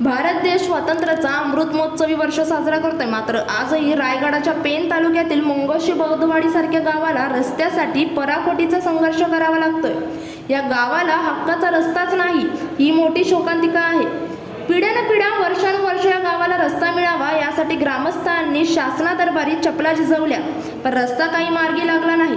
भारत देश स्वातंत्र्याचा अमृतमहोत्सवी वर्ष साजरा करतोय. मात्र आजही रायगडाच्या पेन तालुक्यातील मुंगोशी बौद्धवाडी सारख्या गावाला रस्त्यासाठी पराकोटीचा संघर्ष करावा लागतोय. या गावाला हक्काचा रस्ताच नाही ही मोठी शोकांतिका आहे. पिढ्यानपिढ्या वर्षानुवर्ष या गावाला रस्ता मिळावा यासाठी ग्रामस्थांनी शासनादरबारी चपला झिजवल्या पण रस्ता काही मार्गी लागला नाही.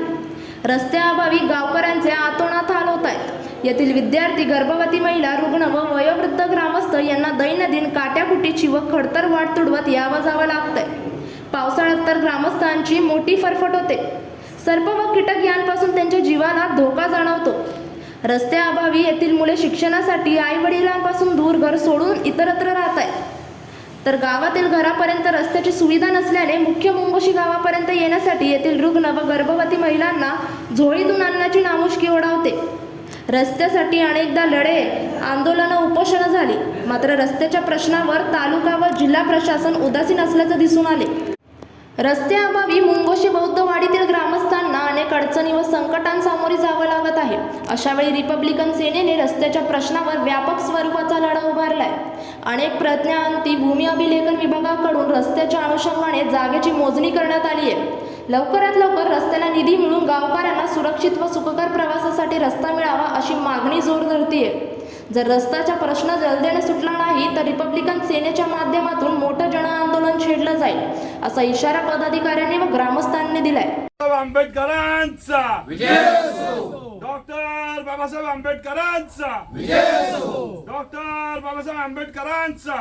रस्त्याअभावी गावकऱ्यांचे आतोनात हाल होत आहेत. येथील विद्यार्थी गर्भवती महिला रुग्ण व वयोवृद्ध ग्रामस्थ यांना दैनंदिन काट्याकुटीची व खडतर वाट तुडवत यावं जावं लागतंय. पावसाळ्यात तर ग्रामस्थांची मोठी फरफट होते. सर्प व कीटक यांपासून त्यांच्या जीवाला धोका जाणवतो. रस्त्याअभावी येथील मुले शिक्षणासाठी आई वडिलांपासून दूर घर सोडून इतरत्र राहत आहेत तर गावातील घरापर्यंत रस्त्याची सुविधा नसल्याने मुख्य मुंगोशी गावापर्यंत येण्यासाठी येथील रुग्ण व गर्भवती महिलांना झोळीतून आणण्याची नामुष्की ओढावते. रस्त्यासाठी अनेकदा लढे आंदोलनं उपोषणं झाली. मात्र रस्त्याच्या प्रश्नावर तालुका व जिल्हा प्रशासन उदासीन असल्याचं दिसून आले. रस्त्याअभावी मुंगोशी बौद्धवाडीतील ग्रामस्थांना अनेक अडचणी व संकटांसामोरे जावं लागत आहे. अशावेळी रिपब्लिकन सेनेने रस्त्याच्या प्रश्नावर व्यापक स्वरूपाचा लढा उभारलाय. अनेक प्रज्ञांती भूमी अभिलेखन विभागाकडून रस्त्याच्या अनुषंगाने जागेची मोजणी करण्यात आली आहे लवकरात लवकर रस्त्याला निधी मिळून गावकऱ्यांना सुरक्षित व सुखकर प्रवासासाठी रस्ता मिळावा अशी मागणी जोर धरतीये. जर रस्त्याचा प्रश्न जलदेने सुटला नाही तर रिपब्लिकन सेनेच्या माध्यमातून मोठं जनआंदोलन छेडलं जाईल असा इशारा पदाधिकाऱ्यांनी व ग्रामस्थांनी दिलाय. आंबेडकरांचा. डॉक्टर बाबासाहेब आंबेडकरांचा. डॉक्टर बाबासाहेब आंबेडकरांचा.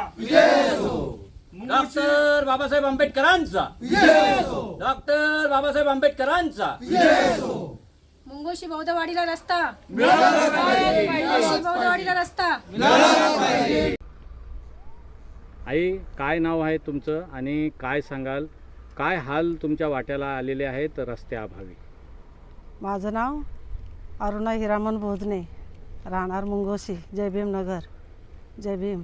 डॉक्टर बाबासाहेब आंबेडकरांचा. डॉक्टर बाबासाहेब आंबेडकरांचा. मुंगोशी बौद्धवाडीला रस्ता. बौद्धवाडीला रस्ता. आई काय नाव आहे तुमचं आणि काय सांगाल? काय हाल तुमच्या वाट्याला आलेले आहेत रस्त्याअभावी? माझं नाव अरुणा हिरामन भोजने राहणार मुंगोशी जय भीम नगर जय भीम.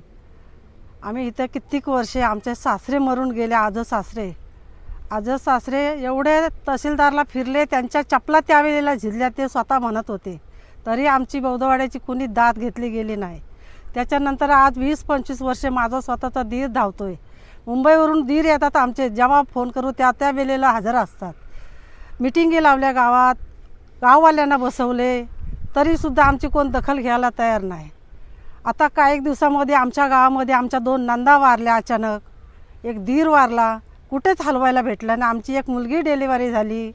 आम्ही इथं कित्येक वर्षे आमचे सासरे मरून गेले आज सासरे. आज सासरे एवढे तहसीलदारला फिरले त्यांच्या चपला त्यावेळेला झिजल्या ते स्वतः म्हणत होते. तरी आमची बौद्धवाड्याची कुणी दात घेतली गेली नाही. त्याच्यानंतर आज वीस पंचवीस वर्षे माझा स्वतःचा धावतो आहे मुंबईवरून धीर येतात आमचे जेव्हा फोन करू त्या त्या वेळेला हजर असतात. मिटिंगी लावल्या गावात गाववाल्यांना बसवले तरीसुद्धा आमची कोण दखल घ्यायला तयार नाही. आता काही दिवसामध्ये आमच्या गावामध्ये आमच्या दोन नंदा वारल्या अचानक. एक धीर वारला कुठेच हलवायला भेटलं ना आमची एक मुलगी डिलिव्हरी झाली.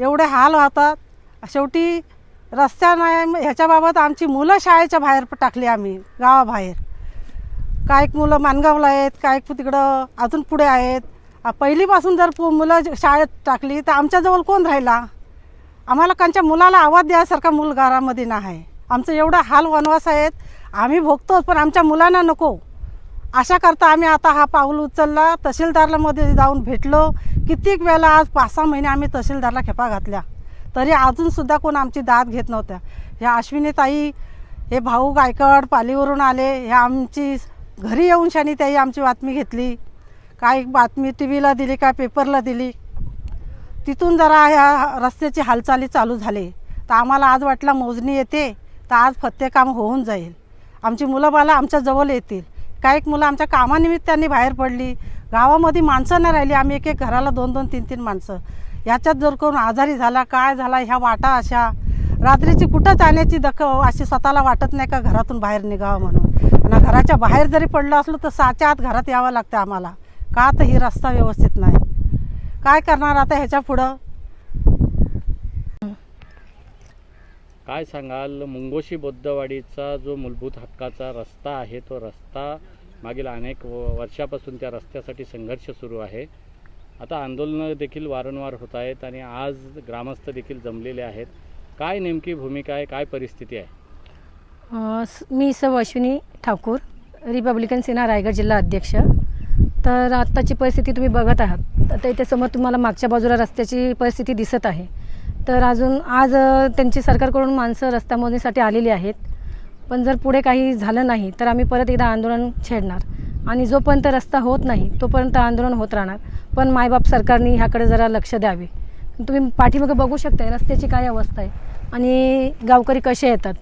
एवढे हाल होतात. शेवटी रस्त्या नाही ह्याच्याबाबत आमची मुलं शाळेच्या बाहेर टाकली आम्ही गावाबाहेर. काय मुलं मानगावला आहेत काय तिकडं अजून पुढे आहेत. पहिलीपासून जर पु- मुलं शाळेत टाकली तर आमच्याजवळ कोण राहिला? आम्हाला कांच्या मुलाला आवाज द्यायसारखा मूल घरामध्ये नाही. आमचं एवढं हाल वनवास आहेत. आम्ही भोगतोच पण आमच्या मुलांना नको. अशा करता आम्ही आता हा पाऊल उचलला. तहसीलदारला मध्ये जाऊन भेटलो. कित्येक वेळेला आज पाच सहा महिने आम्ही तहसीलदारला खेपा घातल्या. तरी अजूनसुद्धा कोण आमची दाद घेत नव्हत्या. ह्या अश्विनी ताई हे भाऊ गायकड पालीवरून आले. ह्या आमची घरी येऊन शानी ताई आमची बातमी घेतली. काय बातमी टी व्हीला दिली काय पेपरला दिली. तिथून जरा ह्या रस्त्याची हालचाली चालू झाली. तर आम्हाला आज वाटलं मोजणी येते. तर आज फत्ते काम होऊन जाईल. आमची मुलं बाला आमच्याजवळ येतील. काही मुलं आमच्या कामानिमित्ताने बाहेर पडली. गावामध्ये माणसं नाही राहिली. आम्ही एक एक घराला दोन दोन तीन तीन माणसं. ह्याच्यात जर करून आजारी झाला काय झाला ह्या वाटा अशा. रात्रीची कुठं जाण्याची दख अशी स्वतःला वाटत नाही का घरातून बाहेर निघावं म्हणून. आणि घराच्या बाहेर जरी पडलं असलो तर साच्या आत घरात यावं लागतं आम्हाला. का तर ही रस्ता व्यवस्थित नाही? काय करणार आता ह्याच्या पुढं? काय सांगाल? मुंगोशी बौद्धवाडीचा जो मूलभूत हक्काचा रस्ता आहे तो रस्ता मागील अनेक व- वर्षापासून त्या रस्त्यासाठी संघर्ष सुरू आहे. आता आंदोलनं देखील वारंवार होत आहेत आणि आज ग्रामस्थ देखील जमलेले आहेत. काय नेमकी भूमिका आहे? काय परिस्थिती आहे? स- मी सव अश्विनी ठाकूर रिपब्लिकन सेना रायगड जिल्हा अध्यक्ष. तर आत्ताची परिस्थिती तुम्ही बघत आहात. आता इथे समोर तुम्हाला मागच्या बाजूला रस्त्याची परिस्थिती दिसत आहे. तर अजून आज त्यांची सरकारकडून माणसं रस्ता मोजणीसाठी आलेली आहेत. पण जर पुढे काही झालं नाही तर आम्ही परत एकदा आंदोलन छेडणार. आणि जोपर्यंत रस्ता होत नाही तोपर्यंत आंदोलन होत राहणार. पण मायबाप सरकारने ह्याकडे जरा लक्ष द्यावे. तुम्ही पाठीमागे बघू शकताय रस्त्याची काय अवस्था आहे आणि गावकरी कसे येतात?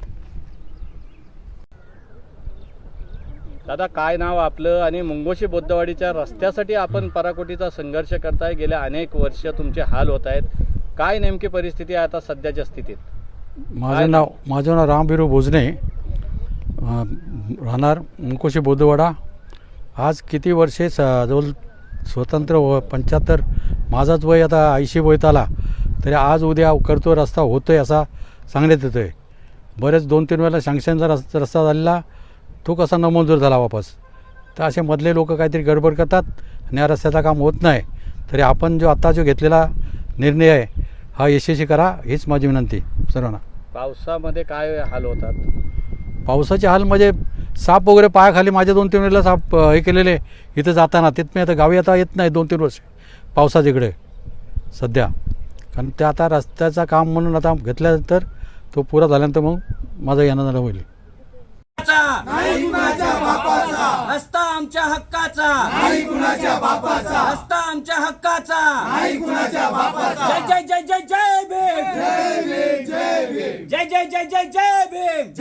दादा काय नाव आपलं? आणि मुंगोशी बौद्धवाडीच्या रस्त्यासाठी आपण पराकोटीचा संघर्ष करताय. गेल्या अनेक वर्ष तुमचे हाल होत आहेत. काय नेमकी परिस्थिती आहे आता सध्याच्या स्थितीत? माझं नाव माझं नाव रामबिरू भोजने. अं, राहणार मुंकोशी बौद्धवाडा आज किती वर्षे स जवळ स्वतंत्र व पंच्याहत्तर माझाच वय आता ऐंशी वयत आला तरी आज उद्या करतो रस्ता होतो आहे असा सांगण्यात येतो आहे बरेच दोन तीन वेळेला सँक्शनचा रस रस्ता झालेला. तो कसा न मंजूर झाला वापस? तर असे मधले लोक काहीतरी गडबड करतात आणि या रस्त्याचं काम होत नाही. तरी आपण जो आत्ता जो घेतलेला निर्णय आहे हा यशस्वी करा हीच माझी विनंती सर्वांना. पावसामध्ये काय हाल होतात? पावसाचे हाल म्हणजे साप वगैरे पायाखाली माझ्या दोन तीन वेळेला साप हे केलेले. इथं जाताना तिथं मी आता गावी आता येत नाही दोन तीन वर्ष. पावसाच्या इकडे सध्या. कारण ते आता रस्त्याचं काम म्हणून आता घेतल्यानंतर तो पुरा झाल्यानंतर मग माझं येणं जाणं होईल रस्ता आमच्या हक्काचा. रस्ता आमच्या हक्काचा. जय जय जय जय जय भीम. जय जय जय जय जय भीम.